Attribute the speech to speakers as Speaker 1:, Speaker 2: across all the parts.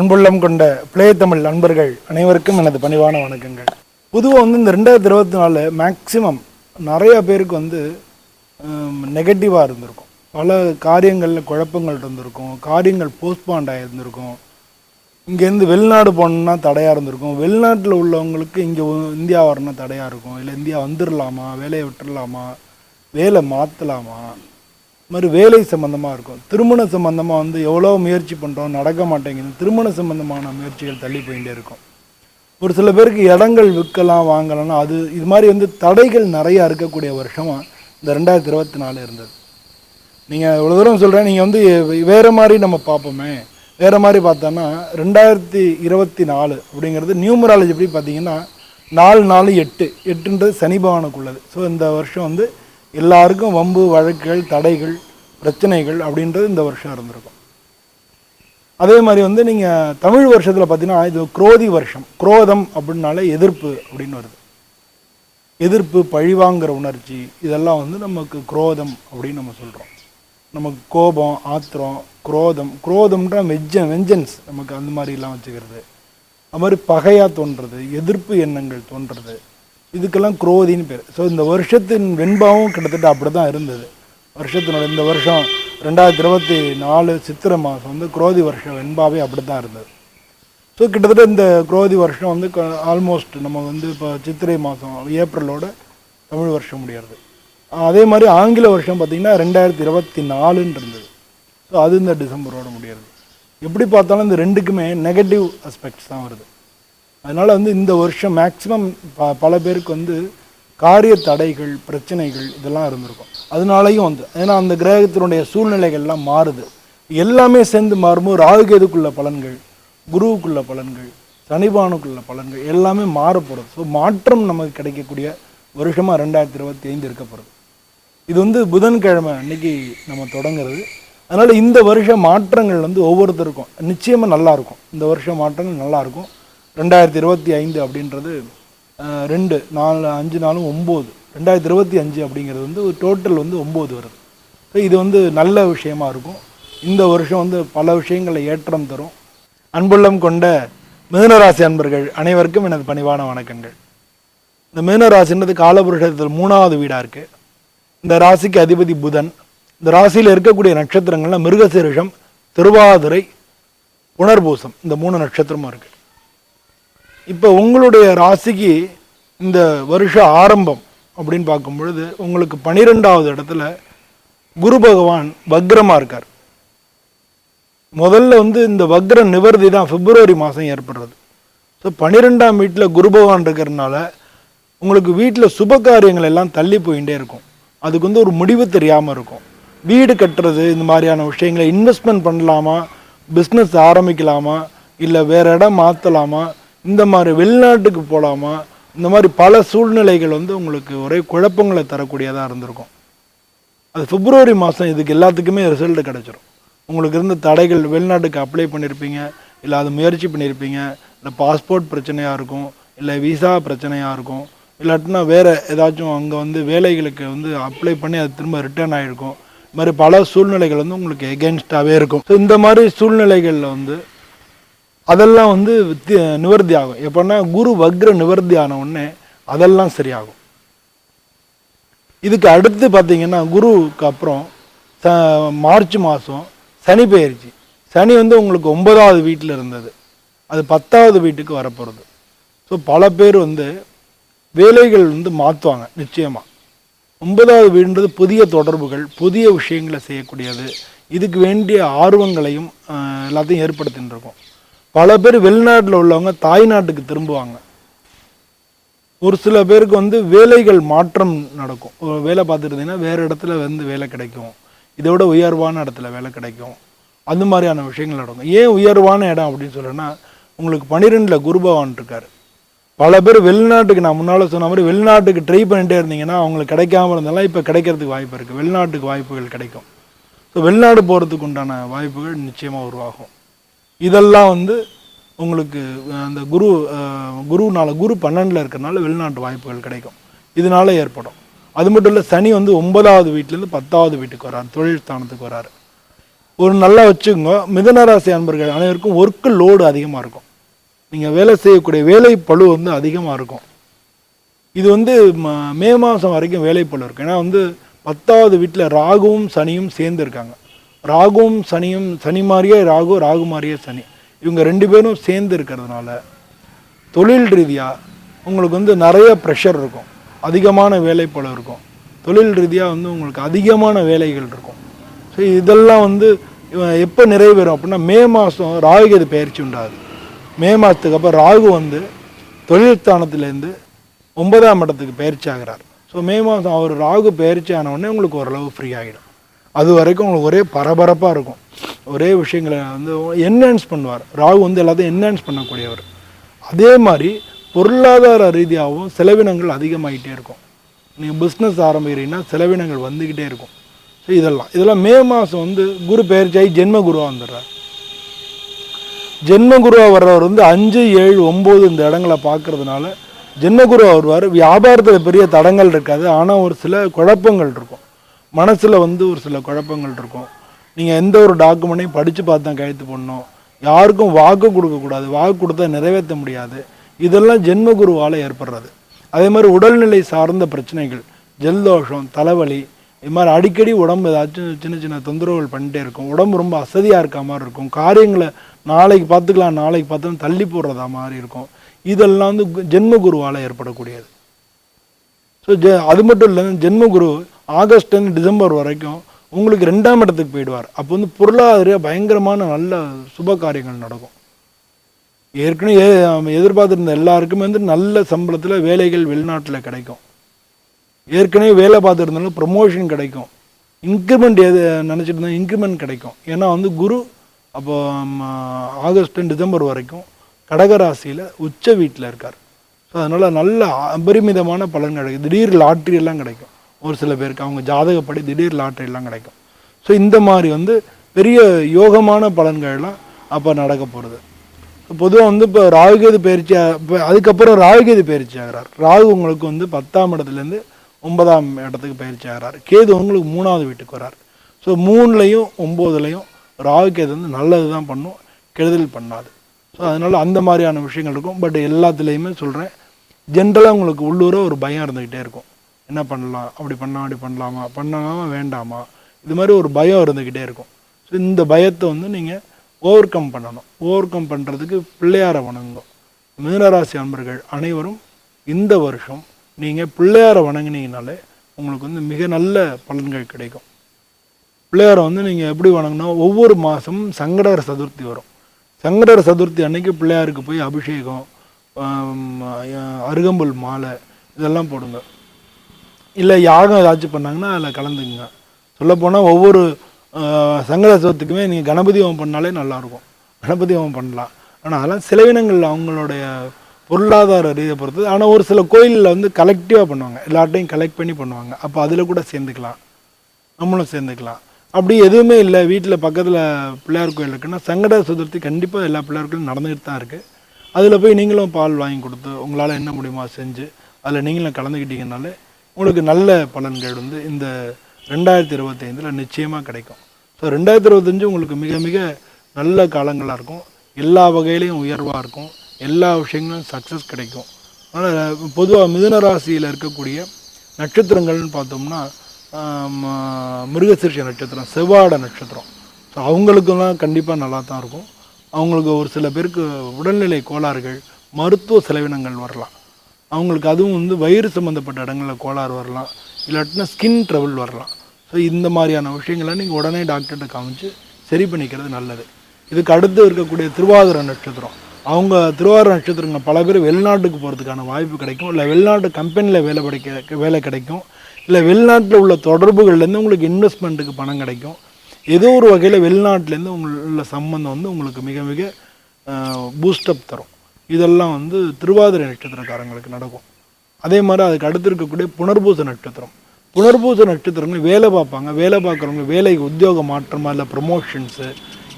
Speaker 1: அன்புள்ளம் கொண்ட பிளே தமிழ் நண்பர்கள் அனைவருக்கும் எனது பணிவான வணக்கங்கள். பொதுவாக வந்து இந்த ரெண்டாயிரத்தி இருபத்தி நாலு மேக்சிமம் நிறைய பேருக்கு வந்து நெகட்டிவாக இருந்திருக்கும். பல காரியங்களில் குழப்பங்கள் இருந்திருக்கும். காரியங்கள் போஸ்ட்பாண்ட் ஆகியிருந்திருக்கும் இங்கேருந்து வெளிநாடு போகணுன்னா தடையாக இருந்திருக்கும். வெளிநாட்டில் உள்ளவங்களுக்கு இங்கே இந்தியா வரணும்னா தடையாக இருக்கும். இல்லை இந்தியா வந்துடலாமா வேலையை விட்டுடலாமா வேலை மாற்றலாமா மாதிரி வேலை சம்மந்தமாக இருக்கும். திருமண சம்மந்தமாக வந்து எவ்வளோ முயற்சி பண்ணுறோம் நடக்க மாட்டேங்குது. திருமண சம்மந்தமான முயற்சிகள் தள்ளி போயிட்டே இருக்கும். ஒரு சில பேருக்கு இடங்கள் விற்கலாம் வாங்கலாம் அது இது மாதிரி வந்து தடைகள் நிறையா இருக்கக்கூடிய வருஷமாக இந்த ரெண்டாயிரத்தி இருபத்தி நாலு இருந்தது. நீங்கள் இவ்வளோ தூரம் சொல்கிறேன் நீங்கள் வந்து வேறு மாதிரி நம்ம பார்ப்போமே. வேறு மாதிரி பார்த்தோன்னா ரெண்டாயிரத்தி இருபத்தி நாலு அப்படிங்கிறது நியூமராலஜி எப்படி பார்த்தீங்கன்னா நாலு நாலு எட்டு எட்டுன்றது சனி பகவானுக்குள்ளது. ஸோ இந்த வருஷம் வந்து எல்லாருக்கும் வம்பு வழக்குகள் தடைகள் பிரச்சனைகள் அப்படின்றது இந்த வருஷம் இருந்திருக்கும். அதே மாதிரி வந்து நீங்கள் தமிழ் வருஷத்தில் பார்த்தீங்கன்னா இது குரோதி வருஷம். குரோதம் அப்படின்னாலே எதிர்ப்பு அப்படின்னு வருது. எதிர்ப்பு பழிவாங்கிற உணர்ச்சி இதெல்லாம் வந்து நமக்கு குரோதம் அப்படின்னு நம்ம சொல்கிறோம் நமக்கு கோபம் ஆத்திரம் குரோதம். குரோதம்ன்ற வெஜ்ஜ வெஞ்சன்ஸ் நமக்கு அந்த மாதிரிலாம் வச்சுக்கிறது. அது மாதிரி பகையாக தோன்றது எதிர்ப்பு எண்ணங்கள் தோன்றது. இதுக்கெல்லாம் குரோதின்னு பேர். ஸோ இந்த வருஷத்தின் வெண்பாவும் கிட்டத்தட்ட அப்படி தான் இருந்தது. வருஷத்தினோட இந்த வருஷம் ரெண்டாயிரத்தி இருபத்தி நாலு சித்திரை மாதம் வந்து குரோதி வருஷம் வெண்பாவே அப்படி தான் இருந்தது. ஸோ கிட்டத்தட்ட இந்த குரோதி வருஷம் வந்து ஆல்மோஸ்ட் நம்ம வந்து இப்போ சித்திரை மாதம் ஏப்ரலோட தமிழ் வருஷம் முடியறது. அதே மாதிரி ஆங்கில வருஷம் பார்த்திங்கன்னா ரெண்டாயிரத்தி இருபத்தி நாலுன்னு இருந்தது. ஸோ அது இந்த டிசம்பரோட முடியறது. எப்படி பார்த்தாலும் இந்த ரெண்டுக்குமே நெகட்டிவ் அஸ்பெக்ட்ஸ் தான் வருது. அதனால் வந்து இந்த வருஷம் மேக்ஸிமம் ப பல பேருக்கு வந்து காரிய தடைகள் பிரச்சனைகள் இதெல்லாம் இருந்திருக்கும். அதனாலையும் வந்து ஏன்னா அந்த கிரகத்தினுடைய சூழ்நிலைகள்லாம் மாறுது. எல்லாமே சேர்ந்து மாறும்போது ராகுகேதுக்குள்ள பலன்கள் குருவுக்குள்ள பலன்கள் சனிபானுக்குள்ள பலன்கள் எல்லாமே மாறப்போகிறது ஸோ மாற்றம் நமக்கு கிடைக்கக்கூடிய வருஷமாக ரெண்டாயிரத்தி இருபத்தி ஐந்து இருக்க போகிறது இது வந்து புதன்கிழமை அன்னைக்கு நம்ம தொடங்குறது. அதனால் இந்த வருஷ மாற்றங்கள் வந்து ஒவ்வொருத்தருக்கும். நிச்சயமாக நல்லாயிருக்கும் இந்த வருஷ மாற்றங்கள் நல்லாயிருக்கும் ரெண்டாயிரத்தி இருபத்தி ஐந்து அப்படின்றது ரெண்டு நாலு அஞ்சு நாளும் ஒம்பது. ரெண்டாயிரத்தி இருபத்தி அஞ்சு அப்படிங்கிறது வந்து டோட்டல் வந்து ஒம்பது வருது. ஸோ இது வந்து நல்ல விஷயமா இருக்கும். இந்த வருஷம் வந்து பல விஷயங்களை ஏற்றம் தரும். அன்புள்ளம் கொண்ட மிதுனராசி அன்பர்கள் அனைவருக்கும் எனது பணிவான வணக்கங்கள். இந்த மீனராசின்றது காலபுருஷத்தில் மூணாவது வீடாக இருக்குது இந்த ராசிக்கு அதிபதி புதன். இந்த ராசியில் இருக்கக்கூடிய நட்சத்திரங்கள்லாம் மிருகசீரிஷம் திருவாதிரை புனர்பூசம் இந்த மூணு நட்சத்திரமும் இருக்குது இப்போ உங்களுடைய ராசிக்கு இந்த வருஷ ஆரம்பம் அப்படின்னு பார்க்கும் பொழுது உங்களுக்கு பனிரெண்டாவது இடத்துல குரு பகவான் வக்ரமாக இருக்கார். முதல்ல வந்து இந்த வக்ர நிவர்த்தி தான் பிப்ரவரி மாதம் ஏற்படுறது. ஸோ பன்னிரெண்டாம் வீட்டில் குரு பகவான் இருக்கிறதுனால உங்களுக்கு வீட்டில் சுப காரியங்கள் எல்லாம் தள்ளி போயிட்டே இருக்கும். அதுக்கு வந்து ஒரு முடிவு தெரியாமல் இருக்கும். வீடு கட்டுறது இந்த மாதிரியான விஷயங்களை இன்வெஸ்ட்மெண்ட் பண்ணலாமா? பிஸ்னஸ் ஆரம்பிக்கலாமா? இல்லை வேறு இடம் மாற்றலாமா இந்த மாதிரி வெளிநாட்டுக்கு போகலாமா இந்த மாதிரி பல சூழ்நிலைகள் வந்து உங்களுக்கு ஒரே குழப்பங்களை தரக்கூடியதாக இருந்திருக்கும். அது பிப்ரவரி மாதம் இதுக்கு எல்லாத்துக்குமே ரிசல்ட் கிடச்சிரும். உங்களுக்கு இருந்த தடைகள் வெளிநாட்டுக்கு அப்ளை பண்ணியிருப்பீங்க இல்லை அது முயற்சி பண்ணியிருப்பீங்க இல்லை பாஸ்போர்ட் பிரச்சனையாக இருக்கும். இல்லை விசா பிரச்சனையாக இருக்கும். இல்லாட்டினா வேறு ஏதாச்சும் அங்கே வந்து வேலைகளுக்கு வந்து அப்ளை பண்ணி அது திரும்ப ரிட்டர்ன் ஆகிருக்கும் இது மாதிரி பல சூழ்நிலைகள் வந்து உங்களுக்கு எகென்ஸ்டாகவே இருக்கும். ஸோ இந்த மாதிரி சூழ்நிலைகளில் வந்து அதெல்லாம் வந்து நிவர்த்தி ஆகும். எப்போன்னா குரு வக்ர நிவர்த்தி ஆன உடனே அதெல்லாம் சரியாகும். இதுக்கு அடுத்து பார்த்தீங்கன்னா குருவுக்கு அப்புறம் ச மார்ச் மாதம் சனி பெயர்ச்சி. சனி வந்து உங்களுக்கு ஒன்பதாவது வீட்டில் இருந்தது. அது பத்தாவது வீட்டுக்கு வரப்போகிறது ஸோ பல பேர் வந்து வேலைகள் வந்து மாற்றுவாங்க நிச்சயமாக ஒன்பதாவது வீடுன்றது புதிய தொடர்புகள் புதிய விஷயங்களை செய்யக்கூடியது. இதுக்கு வேண்டிய ஆர்வங்களையும் எல்லாத்தையும் ஏற்படுத்தின்னு இருக்கும் பல பேர் வெளிநாட்டில் உள்ளவங்க தாய்நாட்டுக்கு திரும்புவாங்க. ஒரு சில பேருக்கு வந்து வேலைகள் மாற்றம் நடக்கும். வேலை பார்த்துருந்தீங்கன்னா வேறு இடத்துல வந்து வேலை கிடைக்கும். இதோட உயர்வான இடத்துல வேலை கிடைக்கும். அந்த மாதிரியான விஷயங்கள் நடக்கும். ஏன் உயர்வான இடம் அப்படின்னு சொல்றேன்னா உங்களுக்கு பன்னிரெண்டில் குரு பகவான் இருக்கார். பல பேர் வெளிநாட்டுக்கு நான் முன்னால் சொன்ன மாதிரி வெளிநாட்டுக்கு ட்ரை பண்ணிட்டே இருந்தீங்கன்னா அவங்களுக்கு கிடைக்காம இருந்தாலும் இப்போ கிடைக்கிறதுக்கு வாய்ப்பு இருக்குது வெளிநாட்டுக்கு வாய்ப்புகள் கிடைக்கும். ஸோ வெளிநாடு போகிறதுக்கு உண்டான வாய்ப்புகள் நிச்சயமாக உருவாகும். இதெல்லாம் வந்து உங்களுக்கு அந்த குரு குருனால குரு பன்னெண்டில் இருக்கிறனால வெளிநாட்டு வாய்ப்புகள் கிடைக்கும். இதனால ஏற்படும். அது மட்டும் இல்லை சனி வந்து ஒன்பதாவது வீட்டிலேருந்து பத்தாவது வீட்டுக்கு வராரு தொழில் ஸ்தானத்துக்கு வராரு. ஒரு நல்லா வச்சுக்கோங்க மிதனராசி அன்பர்கள் அனைவருக்கும் ஒர்க்கு லோடு அதிகமாக இருக்கும். நீங்கள் வேலை செய்யக்கூடிய வேலை பழு வந்து அதிகமாக இருக்கும். இது வந்து ம- மே மாதம் வரைக்கும் வேலைப்பளு இருக்கும். ஏன்னா வந்து பத்தாவது வீட்டில் ராகுவும் சனியும் சேர்ந்து இருக்காங்க ராகுவும் சனியும் சனி மாதிரியே ராகு ராகு மாதிரியே சனி. இவங்க ரெண்டு பேரும் சேர்ந்து இருக்கிறதுனால தொழில் ரீதியாக உங்களுக்கு வந்து நிறைய ப்ரெஷர் இருக்கும். அதிகமான வேலைப்பளு இருக்கும். தொழில் ரீதியாக வந்து உங்களுக்கு அதிகமான வேலைகள் இருக்கும். ஸோ இதெல்லாம் வந்து இவன் எப்போ நிறைவேறும் அப்படின்னா மே மாதம் ராகுகேது பயிற்சி உண்டாது மே மாதத்துக்கு அப்புறம் ராகு வந்து தொழில் ஸ்தானத்துலேருந்து ஒன்பதாம் இடத்துக்கு பயிற்சி ஆகிறார். ஸோ மே மாதம் அவர் ராகு பயிற்சி ஆனவுடனே உங்களுக்கு ஓரளவு ஃப்ரீ ஆகிடும். அது வரைக்கும் உங்களுக்கு ஒரே பரபரப்பாக இருக்கும். ஒரே விஷயங்களை வந்து என்ஹான்ஸ் பண்ணுவார். ராகு வந்து எல்லாத்தையும் என்ஹான்ஸ் பண்ணக்கூடியவர். அதே மாதிரி பொருளாதார ரீதியாகவும் செலவினங்கள் அதிகமாகிட்டே இருக்கும். நீங்கள் பிஸ்னஸ் ஆரம்பிக்கிறீங்கன்னா செலவினங்கள் வந்துக்கிட்டே இருக்கும். ஸோ இதெல்லாம். இதெல்லாம் மே மாதம் வந்து குரு பெயர்ச்சியாகி ஜென்ம குருவாக வந்துடுறார். ஜென்மகுருவா வர்றவர் வந்து அஞ்சு ஏழு ஒம்பது இந்த இடங்களை பார்க்கறதுனால ஜென்மகுருவா வருவார். வியாபாரத்தில் பெரிய தடங்கள் இருக்காது. ஆனால் ஒரு சில குழப்பங்கள் இருக்கும். மனசில் வந்து ஒரு சில குழப்பங்கள் இருக்கும். நீங்கள் எந்த ஒரு டாக்குமெண்ட்டையும் படித்து பார்த்து தான் கையெழுத்து போடணும். யாருக்கும் வாக்கு கொடுக்கக்கூடாது வாக்கு கொடுத்தா நிறைவேற்ற முடியாது. இதெல்லாம் ஜென்மகுருவால் ஏற்படுறது. அதே மாதிரி உடல்நிலை சார்ந்த பிரச்சனைகள் ஜலதோஷம் தலைவலி இது மாதிரி அடிக்கடி உடம்பு ஏதாச்சும் சின்ன சின்ன தொந்தரவுகள் பண்ணிட்டே இருக்கும். உடம்பு ரொம்ப அசதியாக இருக்க மாதிரி இருக்கும். காரியங்களை நாளைக்கு பார்த்துக்கலாம் நாளைக்கு பார்த்தோம் தள்ளி போடுறதா மாதிரி இருக்கும். இதெல்லாம் வந்து ஜென்மகுருவால் ஜென்ம குருவால் ஏற்படக்கூடியது. ஸோ ஜெ அது மட்டும் இல்லை ஜென்ம குரு ஆகஸ்ட்லேருந்து டிசம்பர் வரைக்கும் உங்களுக்கு ரெண்டாம் இடத்துக்கு போயிடுவார். அப்போ வந்து பொருளாதார பயங்கரமான நல்ல சுப காரியங்கள் நடக்கும். ஏற்கனவே எதிர்பார்த்துருந்த எல்லாருக்குமே வந்து நல்ல சம்பளத்தில் வேலைகள் வெளிநாட்டில் கிடைக்கும். ஏற்கனவே வேலை பார்த்துருந்தாலும் ப்ரமோஷன் கிடைக்கும். இன்க்ரிமெண்ட் எது நினச்சிட்டு இருந்தால் இன்க்ரிமெண்ட் கிடைக்கும். ஏன்னா வந்து குரு அப்போ ஆகஸ்ட் டிசம்பர் வரைக்கும் கடகராசியில் உச்ச வீட்டில் இருக்கார். ஸோ அதனால் நல்ல அபரிமிதமான பலன் கிடைக்கும். திடீர் லாட்ரி எல்லாம் கிடைக்கும். ஒரு சில பேருக்கு அவங்க ஜாதகப்படி திடீர் லாட்ரிலாம் கிடைக்கும். ஸோ இந்த மாதிரி வந்து பெரிய யோகமான பலன்கள்லாம் அப்போ நடக்க போகிறது பொதுவாக வந்து இப்போ ராகுகேது பயிற்சி ஆ- அதுக்கப்புறம் ராகுகேது பயிற்சி ஆகிறார். ராகு உங்களுக்கு வந்து பத்தாம் இடத்துலேருந்து ஒன்பதாம் இடத்துக்கு பயிற்சி ஆகிறார். கேது உங்களுக்கு மூணாவது வீட்டுக்கு வரார். ஸோ மூணுலையும் ஒம்போதுலையும் ராகுகேது வந்து நல்லது தான் பண்ணும் கெடுதல் பண்ணாது. ஸோ அதனால் அந்த மாதிரியான விஷயங்கள் இருக்கும். பட் எல்லாத்துலேயுமே சொல்கிறேன் ஜென்ரலாக உங்களுக்கு உள்ளூர ஒரு பயம் இருந்துக்கிட்டே இருக்கும். என்ன பண்ணலாம் அப்படி பண்ணால் அப்படி பண்ணலாமா? பண்ணலாமா வேண்டாமா? இது மாதிரி ஒரு பயம் இருந்துக்கிட்டே இருக்கும். ஸோ இந்த பயத்தை வந்து நீங்கள் ஓவர் கம் பண்ணணும். ஓவர் கம் பண்ணுறதுக்கு பிள்ளையாரை வணங்கணும் மீனராசி அன்பர்கள் அனைவரும் இந்த வருஷம் நீங்கள் பிள்ளையாரை வணங்கினீங்கனாலே உங்களுக்கு வந்து மிக நல்ல பலன்கள் கிடைக்கும். பிள்ளையாரை வந்து நீங்கள் எப்படி வணங்கினா ஒவ்வொரு மாதமும் சங்கடர் சதுர்த்தி வரும். சங்கடர் சதுர்த்தி அன்னைக்கு பிள்ளையாருக்கு போய் அபிஷேகம் அருகம்புல் மாலை இதெல்லாம் போடுங்க. இல்லை யாகம் ஏதாச்சும் பண்ணாங்கன்னா அதில் கலந்துக்குங்க. சொல்லப்போனால் ஒவ்வொரு ஆஹ், சங்கட நீங்கள் கணபதி ஹோமம் பண்ணாலே நல்லாயிருக்கும். கணபதி ஹோமம் பண்ணலாம். ஆனால் அதெல்லாம் செலவினங்கள் அவங்களுடைய பொருளாதார ரீதியை பொறுத்தது. ஆனால் ஒரு சில கோயிலில் வந்து கலெக்டிவாக பண்ணுவாங்க. எல்லார்ட்டையும் கலெக்ட் பண்ணி பண்ணுவாங்க. அப்போ அதில் கூட சேர்ந்துக்கலாம். நம்மளும் சேர்ந்துக்கலாம். அப்படி எதுவுமே இல்லை. வீட்டில் பக்கத்தில் பிள்ளையார் கோயில் இருக்குன்னா சங்கட சதுர்த்தி கண்டிப்பாக எல்லா பிள்ளையார் கோயிலும் நடந்துகிட்டு தான் இருக்குது அதில் போய் நீங்களும் பால் வாங்கி கொடுத்து உங்களால் என்ன முடியுமோ செஞ்சு அதில் நீங்களும் கலந்துக்கிட்டீங்கனாலே உங்களுக்கு நல்ல பலன்கள் வந்து இந்த ரெண்டாயிரத்தி இருபத்தைந்தில் நிச்சயமாக கிடைக்கும். ஸோ ரெண்டாயிரத்தி இருபத்தஞ்சு உங்களுக்கு மிக மிக நல்ல காலங்களாக இருக்கும். எல்லா வகையிலையும் உயர்வாக இருக்கும். எல்லா விஷயங்களும் சக்ஸஸ் கிடைக்கும். அதனால் பொதுவாக மிதுன ராசியில் இருக்கக்கூடிய நட்சத்திரங்கள்னு பார்த்தோம்னா மிருகசீர்ஷ நட்சத்திரம் செவ்வாட நட்சத்திரம். ஸோ அவங்களுக்கெல்லாம் கண்டிப்பாக நல்லா தான் இருக்கும். அவங்களுக்கு ஒரு சில பேருக்கு உடல்நிலை கோளாறுகள் மருத்துவ செலவினங்கள் வரலாம். அவங்களுக்கு அதுவும் வந்து வயிறு சம்மந்தப்பட்ட இடங்களில் கோளாறு வரலாம் இல்லாட்டினா ஸ்கின் ட்ரபிள் வரலாம். ஸோ இந்த மாதிரியான விஷயங்களை நீங்கள் உடனே டாக்டர்கிட்ட காமிச்சு சரி பண்ணிக்கிறது நல்லது. இதுக்கு அடுத்து இருக்கக்கூடிய திருவாதிர நட்சத்திரம். அவங்க திருவாதிரை நட்சத்திரங்க பல பேர் வெளிநாட்டுக்கு போகிறதுக்கான வாய்ப்பு கிடைக்கும் இல்லை வெளிநாட்டு கம்பெனியில் வேலை படிக்க வேலை கிடைக்கும் இல்லை வெளிநாட்டில் உள்ள தொடர்புகள்லேருந்து உங்களுக்கு இன்வெஸ்ட்மெண்ட்டுக்கு பணம் கிடைக்கும். ஏதோ ஒரு வகையில் வெளிநாட்டிலேருந்து உள்ள சம்மந்தம் வந்து உங்களுக்கு மிக மிக பூஸ்டப் தரும். இதெல்லாம் வந்து திருவாதிரை நட்சத்திரக்காரங்களுக்கு நடக்கும். அதே மாதிரி அதுக்கு அடுத்து இருக்கக்கூடிய புனர்பூச நட்சத்திரம். புனர்பூச நட்சத்திரங்கள் வேலை பார்ப்பாங்க. வேலை பார்க்குறவங்க வேலை உத்தியோக மாற்றமா இல்லை ப்ரமோஷன்ஸு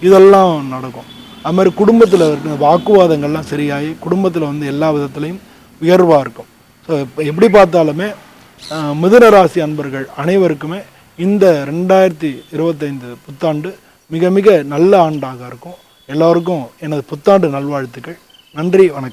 Speaker 1: இதெல்லாம் நடக்கும். அது மாதிரி குடும்பத்தில் இருக்கிற வாக்குவாதங்கள்லாம் சரியாகி குடும்பத்தில் வந்து எல்லா விதத்துலேயும் உயர்வாக இருக்கும். ஸோ எப்படி பார்த்தாலுமே மிதுன ராசி அன்பர்கள் அனைவருக்குமே இந்த ரெண்டாயிரத்தி இருபத்தைந்து புத்தாண்டு மிக மிக நல்ல ஆண்டாக இருக்கும். எல்லோருக்கும் எனது புத்தாண்டு நல்வாழ்த்துக்கள். நன்றி வணக்கம்.